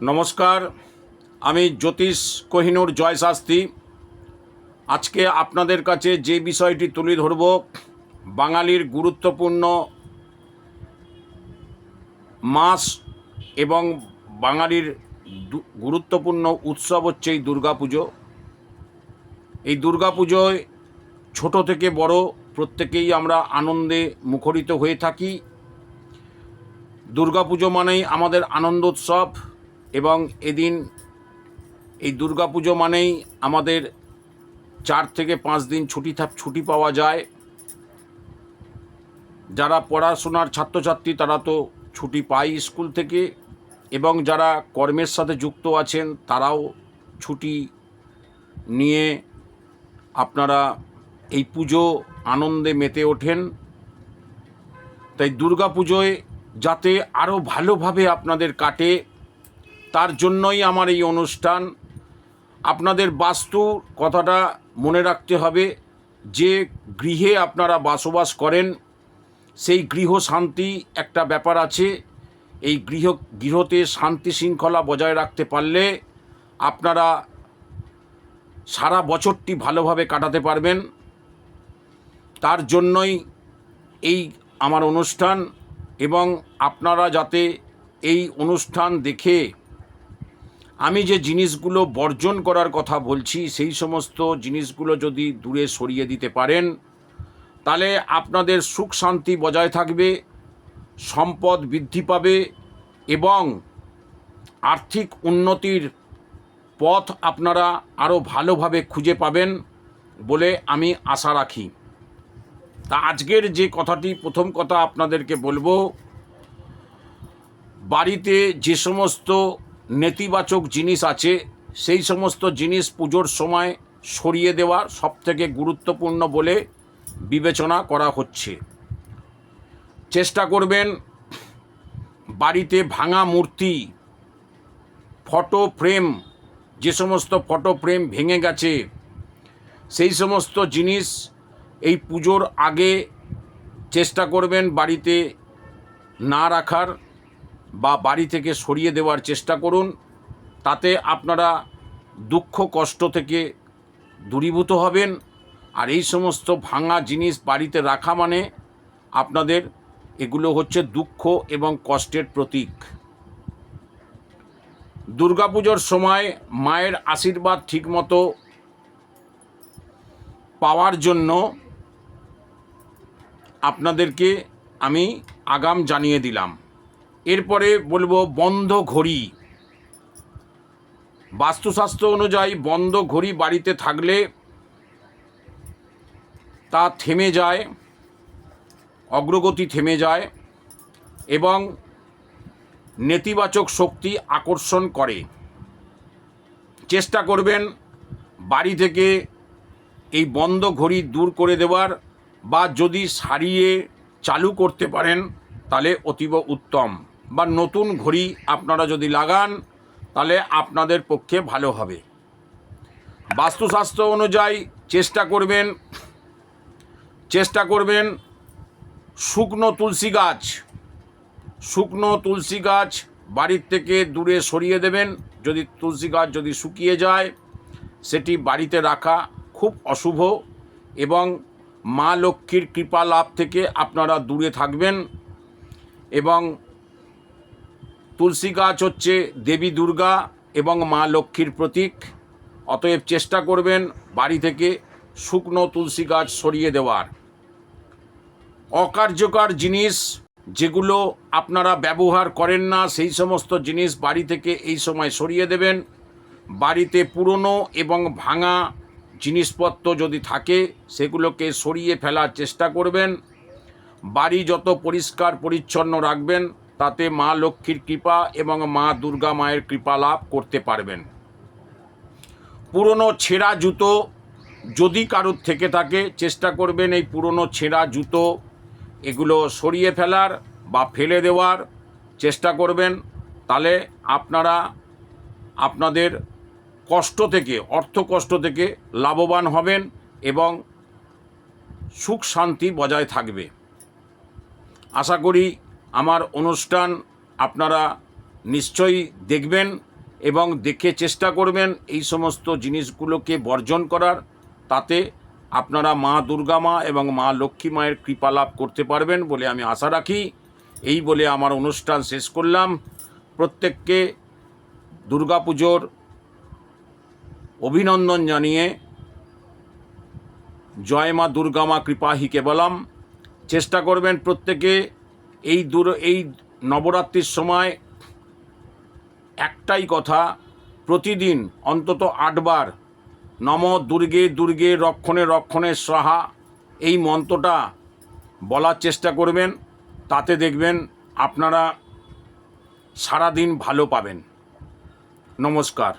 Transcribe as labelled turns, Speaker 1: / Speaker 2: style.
Speaker 1: নমস্কার, আমি জ্যোতিষ কোহিনুর জয় শাস্ত্রী আজকে আপনাদের কাছে যে বিষয়টি তুলে ধরব, বাঙালির গুরুত্বপূর্ণ মাস এবং বাঙালির গুরুত্বপূর্ণ উৎসব হচ্ছে এই দুর্গাপুজো। এই দুর্গাপুজোয় ছোট থেকে বড় প্রত্যেকেই আমরা আনন্দে মুখরিত হয়ে থাকি। দুর্গাপুজো মানেই আমাদের আনন্দ উৎসব। এবং এদিন এই দুর্গাপুজো মানেই আমাদের চার থেকে পাঁচ দিন ছুটি থাক, ছুটি পাওয়া যায়। যারা পড়াশোনার ছাত্রছাত্রী, তারা তো ছুটি পায় স্কুল থেকে এবং যারা কর্মের সাথে যুক্ত আছেন, তারাও ছুটি নিয়ে আপনারা এই পুজো আনন্দে মেতে ওঠেন। তাই দুর্গা পুজোয় যাতে আরও ভালোভাবে আপনাদের কাটে তার জন্যই আমার এই অনুষ্ঠান। আপনাদের বাস্তু কথাটা মনে রাখতে হবে, যে গৃহে আপনারা বসবাস করেন, সেই গৃহ শান্তি একটা ব্যাপার আছে। এই গৃহ, গৃহতে শান্তি শৃঙ্খলা বজায় রাখতে পারলে আপনারা সারা বছরটি ভালোভাবে কাটাতে পারবেন। তার জন্যই এই আমার অনুষ্ঠান এবং আপনারা যাতে এই অনুষ্ঠান দেখে আমি যে জিনিসগুলো বর্জন করার কথা বলছি, সেই সমস্ত জিনিসগুলো যদি দূরে সরিয়ে দিতে পারেন, তাহলে আপনাদের সুখ শান্তি বজায় থাকবে, সম্পদ বৃদ্ধি পাবে এবং আর্থিক উন্নতির পথ আপনারা আরও ভালোভাবে খুঁজে পাবেন বলে আমি আশা রাখি। তা আজকের যে কথাটি, প্রথম কথা আপনাদেরকে বলব, বাড়িতে যে সমস্ত নেতিবাচক জিনিস আছে, সেই সমস্ত জিনিস পুজোর সময় সরিয়ে দেওয়া সবথেকে গুরুত্বপূর্ণ বলে বিবেচনা করা হচ্ছে। চেষ্টা করবেন বাড়িতে ভাঙা মূর্তি, ফটো ফ্রেম, যে সমস্ত ফটো ফ্রেম ভেঙে গেছে, সেই সমস্ত জিনিস এই পুজোর আগে চেষ্টা করবেন বাড়িতে না রাখার। বা বাড়ি থেকে সরিয়ে দেওয়ার চেষ্টা করুন। তাতে আপনারা দুঃখ, কষ্ট থেকে দূরীভূত হবেন। আর এই সমস্ত ভাঙা জিনিস বাড়িতে রাখা মানে আপনাদের এগুলো হচ্ছে দুঃখ এবং কষ্টের প্রতীক। দুর্গাপুজোর সময় মায়ের আশীর্বাদ ঠিকমতো পাওয়ার জন্য আপনাদেরকে আমি আগাম জানিয়ে দিলাম। এরপরে বলব বন্ধ ঘড়ি। বাস্তুশাস্ত্র অনুযায়ী বন্ধ ঘড়ি বাড়িতে থাকলে তা থেমে যায়, অগ্রগতি থেমে যায় এবং নেতিবাচক শক্তি আকর্ষণ করে। চেষ্টা করবেন বাড়ি থেকে এই বন্ধ ঘড়ি দূর করে দেওয়ার বা যদি সারিয়ে চালু করতে পারেন, তাহলে অতীব উত্তম। বা নতুন ঘড়ি আপনারা যদি লাগান, তাহলে আপনাদের পক্ষে ভালো হবে। বাস্তুশাস্ত্র অনুযায়ী চেষ্টা করবেন চেষ্টা করবেন শুকনো তুলসী গাছ, শুকনো তুলসী গাছ বাড়ির থেকে দূরে সরিয়ে দেবেন। যদি তুলসী গাছ যদি শুকিয়ে যায়, সেটি বাড়িতে রাখা খুব অশুভ এবং মা লক্ষ্মীর কৃপা লাভ থেকে আপনারা দূরে থাকবেন এবং তুলসী গাছ হচ্ছে দেবী দুর্গা এবং মা লক্ষ্মীর প্রতীক। অতএব চেষ্টা করবেন বাড়ি থেকে শুকনো তুলসী গাছ সরিয়ে দেওয়ার। অকার্যকর জিনিস যেগুলো আপনারা ব্যবহার করেন না, সেই সমস্ত জিনিস বাড়ি থেকে এই সময় সরিয়ে দেবেন। বাড়িতে পুরনো এবং ভাঙা জিনিসপত্র যদি থাকে, সেগুলোকে সরিয়ে ফেলার চেষ্টা করবেন। বাড়ি যত পরিষ্কার পরিচ্ছন্ন রাখবেন তাতে মা লক্ষ্মীর কৃপা এবং মা দুর্গা মায়ের কৃপা লাভ করতে পারবেন। পুরনো ছেঁড়া জুতো যদি কারুর থেকে থাকে, চেষ্টা করবেন এই পুরনো ছেঁড়া জুতো এগুলো সরিয়ে ফেলার বা ফেলে দেওয়ার। চেষ্টা করবেন, তাহলে আপনারা আপনাদের কষ্ট থেকে, অর্থ কষ্ট থেকে লাভবান হবেন এবং সুখ শান্তি বজায় থাকবে। আশা করি আমার অনুষ্ঠান আপনারা নিশ্চয়ই দেখবেন এবং দেখে চেষ্টা করবেন এই সমস্ত জিনিসগুলোকে বর্জন করার, তাতে আপনারা মা দুর্গা মা এবং মা লক্ষ্মী মায়ের কৃপা লাভ করতে পারবেন বলে আমি আশা রাখি। এই বলে আমার অনুষ্ঠান শেষ করলাম। প্রত্যেককে দুর্গাপুজোর অভিনন্দন জানিয়ে জয় মা দুর্গা মা কৃপাহি কেবলম চেষ্টা করবেন প্রত্যেকে এই দূর, এই নবরাত্রির সময় একটাই কথা, প্রতিদিন অন্তত আটবার, নম দুর্গে দুর্গে রক্ষণে রক্ষণে সাহা এই মন্ত্রটা বলার চেষ্টা করবেন, তাতে দেখবেন আপনারা সারাদিন ভালো পাবেন। নমস্কার।